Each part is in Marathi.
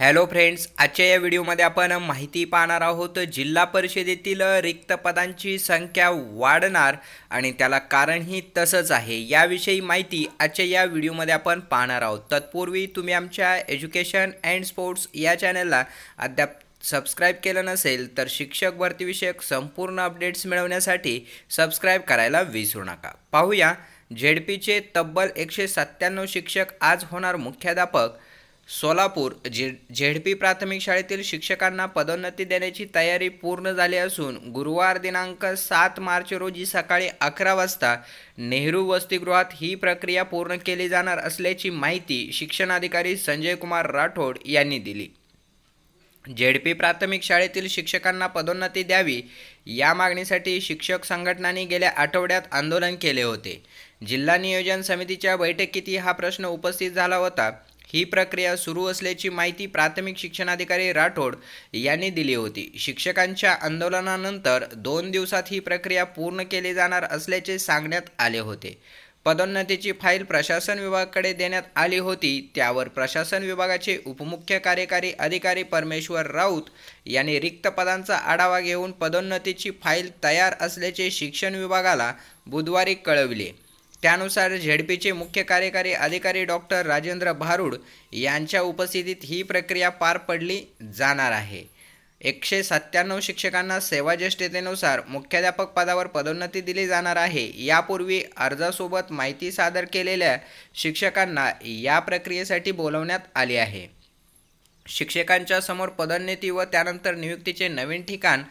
हॅलो फ्रेंड्स आजच्या या व्हिडिओमध्ये आपण माहिती पाहणार आहोत जिल्हा परिषदेतील रिक्त पदांची संख्या वाढणार आणि त्याला कारणही तसंच आहे. याविषयी माहिती आजच्या या व्हिडिओमध्ये आपण पाहणार आहोत. तत्पूर्वी तुम्ही आमच्या एज्युकेशन अँड स्पोर्ट्स या चॅनलला अद्याप सबस्क्राईब केलं नसेल तर शिक्षक भरतीविषयक संपूर्ण अपडेट्स मिळवण्यासाठी सबस्क्राईब करायला विसरू नका. पाहूया झेडपीचे तब्बल एकशे सत्त्याण्णव शिक्षक आज होणार मुख्याध्यापक सोलापूर जे झेडपी प्राथमिक शाळेतील शिक्षकांना पदोन्नती देण्याची तयारी पूर्ण झाली असून गुरुवार दिनांक सात मार्च रोजी सकाळी अकरा वाजता नेहरू वसतिगृहात ही प्रक्रिया पूर्ण केली जाणार असल्याची माहिती शिक्षणाधिकारी संजय कुमार राठोड यांनी दिली. झेडपी प्राथमिक शाळेतील शिक्षकांना पदोन्नती द्यावी या मागणीसाठी शिक्षक संघटनांनी गेल्या आठवड्यात आंदोलन केले होते. जिल्हा नियोजन समितीच्या बैठकीत हा प्रश्न उपस्थित झाला होता. ही प्रक्रिया सुरू असल्याची माहिती प्राथमिक शिक्षणाधिकारी राठोड यांनी दिली होती. शिक्षकांच्या आंदोलनानंतर दोन दिवसात ही प्रक्रिया पूर्ण केली जाणार असल्याचे सांगण्यात आले होते. पदोन्नतीची फाईल प्रशासन विभागाकडे देण्यात आली होती. त्यावर प्रशासन विभागाचे उपमुख्य कार्यकारी अधिकारी परमेश्वर राऊत यांनी रिक्त पदांचा आढावा घेऊन पदोन्नतीची फाईल तयार असल्याचे शिक्षण विभागाला बुधवारी कळविले. त्यानुसार झेडपीचे मुख्य कार्यकारी अधिकारी डॉक्टर राजेंद्र भारूड यांच्या उपस्थितीत ही प्रक्रिया पार पडली जाणार आहे. एकशे सत्त्याण्णव शिक्षकांना सेवाज्येष्ठतेनुसार मुख्याध्यापक पदावर पदोन्नती दिली जाणार आहे. यापूर्वी अर्जासोबत माहिती सादर केलेल्या शिक्षकांना या प्रक्रियेसाठी बोलवण्यात आले आहे. शिक्षकांच्या समोर पदोन्नती व त्यानंतर नियुक्तीचे नवीन ठिकाण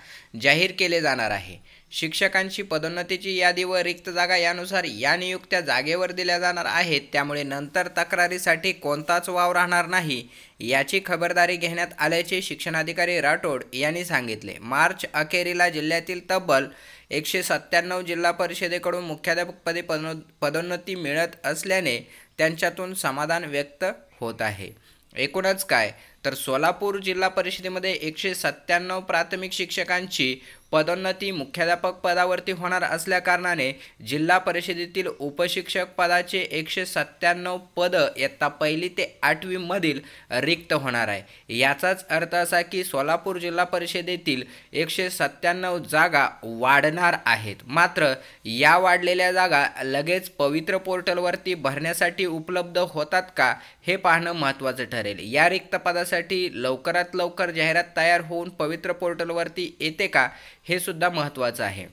जाहीर केले जाणार आहे. शिक्षकांची पदोन्नतीची यादी व रिक्त जागा यानुसार या नियुक्त्या जागेवर दिल्या जाणार आहेत. त्यामुळे नंतर तक्रारीसाठी कोणताच वाव राहणार नाही याची खबरदारी घेण्यात आल्याचे शिक्षणाधिकारी राठोड यांनी सांगितले. मार्च अखेरीला जिल्ह्यातील तब्बल एकशे सत्त्याण्णव जिल्हा परिषदेकडून मुख्याध्यापकपदी पदो पदोन्नती मिळत असल्याने त्यांच्यातून समाधान व्यक्त होत आहे. एकूणच काय? तर सोलापूर जिल्हा परिषदेमध्ये एकशे सत्त्याण्णव प्राथमिक शिक्षकांची पदोन्नती मुख्याध्यापक पदावरती होणार असल्याकारणाने जिल्हा परिषदेतील उपशिक्षक पदाचे एकशे सत्त्याण्णव पदं इयत्ता पहिली ते आठवीमधील रिक्त होणार आहे. याचाच अर्थ असा की सोलापूर जिल्हा परिषदेतील एकशे सत्त्याण्णव जागा वाढणार आहेत. मात्र या वाढलेल्या जागा लगेच पवित्र पोर्टलवरती भरण्यासाठी उपलब्ध होतात का हे पाहणं महत्त्वाचं ठरेल. या रिक्त पदासाठी लवकरात लवकर जाहिरात तयार होऊन पवित्र पोर्टलवरती येते का हे सुद्धा महत्त्वाचं आहे.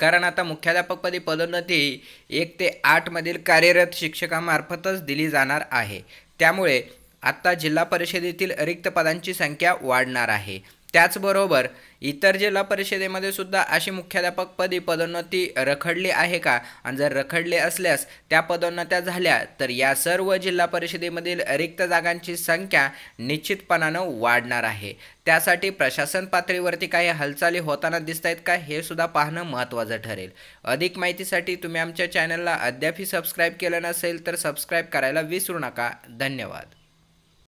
कारण आता मुख्याध्यापकपदी पदोन्नती एक ते आठमधील कार्यरत शिक्षकामार्फतच दिली जाणार आहे. त्यामुळे आत्ता जिल्हा परिषदेतील रिक्त पदांची संख्या वाढणार आहे. त्याचबरोबर इतर जिल्हा परिषदेमध्ये सुद्धा अशी मुख्याध्यापकपदी पदोन्नती रखडली आहे का? आणि जर रखडली असल्यास त्या पदोन्नत्या झाल्या तर या सर्व जिल्हा परिषदेमधील रिक्त जागांची संख्या निश्चितपणानं वाढणार आहे. त्यासाठी प्रशासन पातळीवरती काही हालचाली होताना दिसत आहेत का? हे सुद्धा पाहणं महत्त्वाचं ठरेल. अधिक माहितीसाठी तुम्ही आमच्या चॅनलला अद्यापही सबस्क्राईब केलं नसेल तर सबस्क्राईब करायला विसरू नका. धन्यवाद.